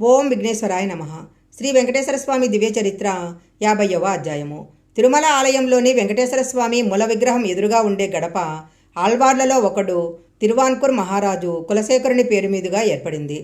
ఓం విఘ్నేశ్వరాయ నమ. శ్రీ వెంకటేశ్వర స్వామి దివ్య చరిత్ర యాభైవ అధ్యాయము. తిరుమల ఆలయంలోని వెంకటేశ్వర స్వామి మూల విగ్రహం ఎదురుగా ఉండే గడప ఆల్వార్లలో ఒకడు తిరువాన్కూర్ మహారాజు కులశేఖరుని పేరు మీదుగా ఏర్పడింది.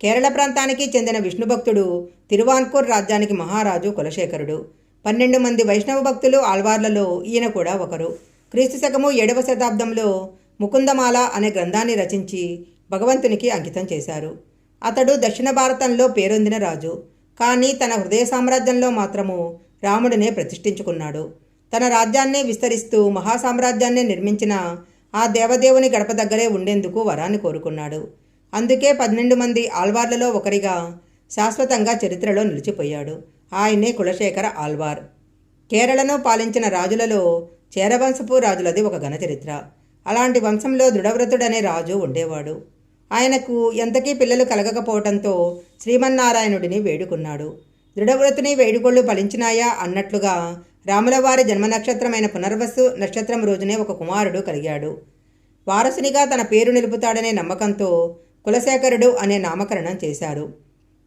కేరళ ప్రాంతానికి చెందిన విష్ణు భక్తుడు తిరువాన్కూర్ రాజ్యానికి మహారాజు కులశేఖరుడు. పన్నెండు మంది వైష్ణవ భక్తులు ఆల్వార్లలో ఈయన కూడా ఒకరు. క్రీస్తు శకము ఏడవ శతాబ్దంలో ముకుందమాల అనే గ్రంథాన్ని రచించి భగవంతునికి అంకితం చేశారు. అతడు దక్షిణ భారతంలో పేరొందిన రాజు. కానీ తన హృదయ సామ్రాజ్యంలో మాత్రము రాముడినే ప్రతిష్ఠించుకున్నాడు. తన రాజ్యాన్ని విస్తరిస్తూ మహాసామ్రాజ్యాన్ని నిర్మించిన ఆ దేవదేవుని గడప దగ్గరే ఉండేందుకు వరాన్ని కోరుకున్నాడు. అందుకే పన్నెండు మంది ఆల్వార్లలో ఒకరిగా శాశ్వతంగా చరిత్రలో నిలిచిపోయాడు. ఆయనే కులశేఖర ఆల్వార్ కేరళను పాలించిన రాజులలో చేరవంశపు రాజులది ఒక ఘన చరిత్ర. అలాంటి వంశంలో దృఢవ్రతుడనే రాజు ఉండేవాడు. ఆయనకు ఎంతకీ పిల్లలు కలగకపోవడంతో శ్రీమన్నారాయణుడిని వేడుకున్నాడు. దృఢవ్రతుని వేడుకొళ్ళు ఫలించినాయా అన్నట్లుగా రాములవారి జన్మ నక్షత్రమైన పునర్వసు నక్షత్రం రోజునే ఒక కుమారుడు కలిగాడు. వారసునిగా తన పేరు నిలుపుతాడనే నమ్మకంతో కులశేఖరుడు అనే నామకరణం చేశారు.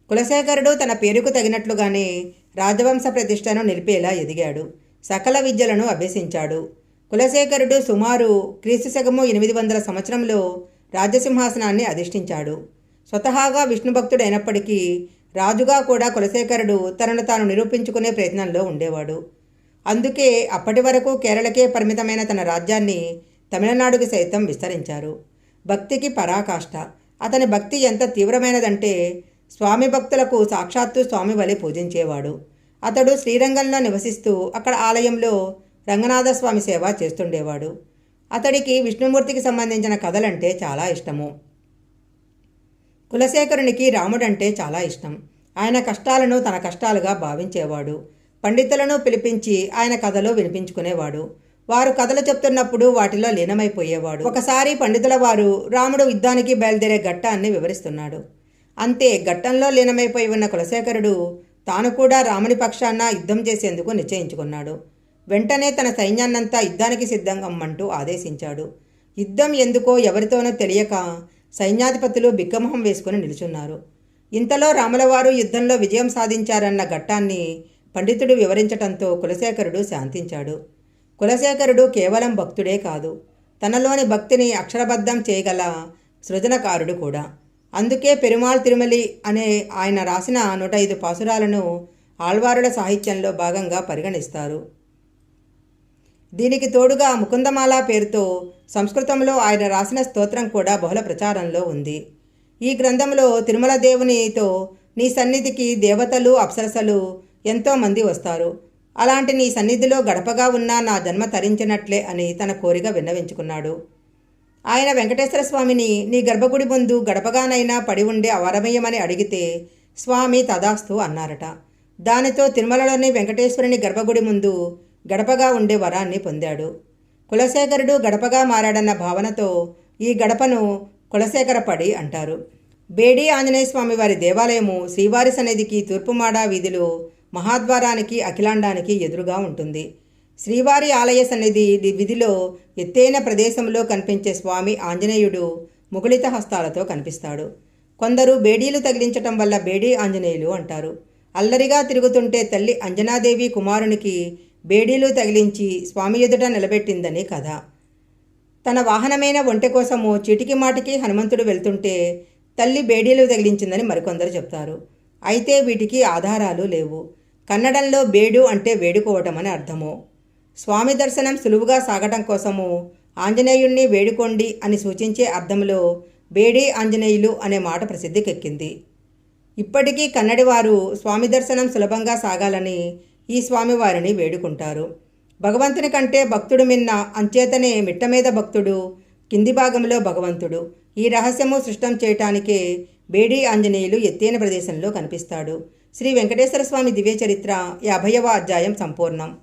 కులశేఖరుడు తన పేరుకు తగినట్లుగానే రాజవంశ ప్రతిష్టను నిలిపేలా ఎదిగాడు. సకల విద్యలను అభ్యసించాడు. కులశేఖరుడు సుమారు క్రీస్తు శకము ఎనిమిది వందల సంవత్సరంలో రాజసింహాసనాన్ని అధిష్ఠించాడు. స్వతహాగా విష్ణుభక్తుడైనప్పటికీ రాజుగా కూడా కులశేఖరుడు తనను తాను నిరూపించుకునే ప్రయత్నంలో ఉండేవాడు. అందుకే అప్పటి వరకు కేరళకే పరిమితమైన తన రాజ్యాన్ని తమిళనాడుకి సైతం విస్తరించారు. భక్తికి పరాకాష్ట. అతని భక్తి ఎంత తీవ్రమైనదంటే స్వామి భక్తులకు సాక్షాత్తు స్వామి వలె పూజించేవాడు. అతడు శ్రీరంగంలో నివసిస్తూ అక్కడ ఆలయంలో రంగనాథస్వామి సేవ చేస్తుండేవాడు. అతడికి విష్ణుమూర్తికి సంబంధించిన కథలంటే చాలా ఇష్టము. కులశేఖరునికి రాముడంటే చాలా ఇష్టం. ఆయన కష్టాలను తన కష్టాలుగా భావించేవాడు. పండితులను పిలిపించి ఆయన కథలు వినిపించుకునేవాడు. వారు కథలు చెప్తున్నప్పుడు వాటిలో లీనమైపోయేవాడు. ఒకసారి పండితుల వారు రాముడు యుద్ధానికి బయలుదేరే ఘట్టాన్ని వివరిస్తున్నాడు. అంతే ఘట్టంలో లీనమైపోయి ఉన్న కులశేఖరుడు తాను కూడా రాముని పక్షాన యుద్ధం చేసేందుకు నిశ్చయించుకున్నాడు. వెంటనే తన సైన్యాన్నంతా యుద్ధానికి సిద్ధంగమ్మంటూ ఆదేశించాడు. యుద్ధం ఎందుకో ఎవరితోనో తెలియక సైన్యాధిపతులు బిక్కమొహం వేసుకుని నిలుచున్నారు. ఇంతలో రాములవారు యుద్ధంలో విజయం సాధించారన్న ఘట్టాన్ని పండితుడు వివరించటంతో కులశేఖరుడు శాంతించాడు. కులశేఖరుడు కేవలం భక్తుడే కాదు తనలోని భక్తిని అక్షరబద్ధం చేయగల సృజనకారుడు కూడా. అందుకే పెరుమాళ్ తిరుమలి అనే ఆయన రాసిన నూట ఐదు పాసురాలను ఆళ్వారుల సాహిత్యంలో భాగంగా పరిగణిస్తారు. దీనికి తోడుగా ముకుందమాల పేరుతో సంస్కృతంలో ఆయన రాసిన స్తోత్రం కూడా బహుళ ప్రచారంలో ఉంది. ఈ గ్రంథంలో తిరుమల దేవునితో నీ సన్నిధికి దేవతలు అప్సరసలు ఎంతోమంది వస్తారు. అలాంటి నీ సన్నిధిలో గడపగా ఉన్న నా జన్మ తరించినట్లే అని తన కోరిక విన్నవించుకున్నాడు. ఆయన వెంకటేశ్వర స్వామిని నీ గర్భగుడి ముందు గడపగానైనా పడి ఉండే అవరమయ్యమని అడిగితే స్వామి తదాస్తు అన్నారట. దానితో తిరుమలలోని వెంకటేశ్వరుని గర్భగుడి ముందు గడపగా ఉండే వరాన్ని పొందాడు. కులశేఖరుడు గడపగా మారాడన్న భావనతో ఈ గడపను కులశేఖరపడి అంటారు. బేడి ఆంజనేయ స్వామి వారి దేవాలయము శ్రీవారి సన్నిధికి తూర్పుమాడ వీధిలో మహాద్వారానికి అఖిలాండానికి ఎదురుగా ఉంటుంది. శ్రీవారి ఆలయ సన్నిధి విధిలో ఎత్తైన ప్రదేశంలో కనిపించే స్వామి ఆంజనేయుడు ముగుళిత హస్తాలతో కనిపిస్తాడు. కొందరు బేడీలు తగిలించటం వల్ల బేడీ ఆంజనేయులు అంటారు. అల్లరిగా తిరుగుతుంటే తల్లి అంజనాదేవి కుమారునికి బేడీలు తగిలించి స్వామి ఎదుట నిలబెట్టిందని కథ. తన వాహనమైన ఒంటె కోసము చిటికి మాటికి హనుమంతుడు వెళ్తుంటే తల్లి బేడీలు తగిలించిందని మరికొందరు చెప్తారు. అయితే వీటికి ఆధారాలు లేవు. కన్నడంలో బేడు అంటే వేడుకోవటం అని అర్థము. స్వామి దర్శనం సులువుగా సాగటం కోసము ఆంజనేయుణ్ణి వేడుకోండి అని సూచించే అర్థంలో బేడి ఆంజనేయులు అనే మాట ప్రసిద్ధికెక్కింది. ఇప్పటికీ కన్నడివారు స్వామి దర్శనం సులభంగా సాగాలని ఈ స్వామివారిని వేడుకుంటారు. భగవంతుని కంటే భక్తుడు మిన్న అంచేతనే మిట్ట మీద భక్తుడు కింది భాగంలో భగవంతుడు. ఈ రహస్యము సృష్టం చేయటానికే బేడి ఆంజనేయులు ఎత్తైన ప్రదేశంలో కనిపిస్తాడు. శ్రీ వెంకటేశ్వర స్వామి దివ్య చరిత్ర యాభైవ అధ్యాయం సంపూర్ణం.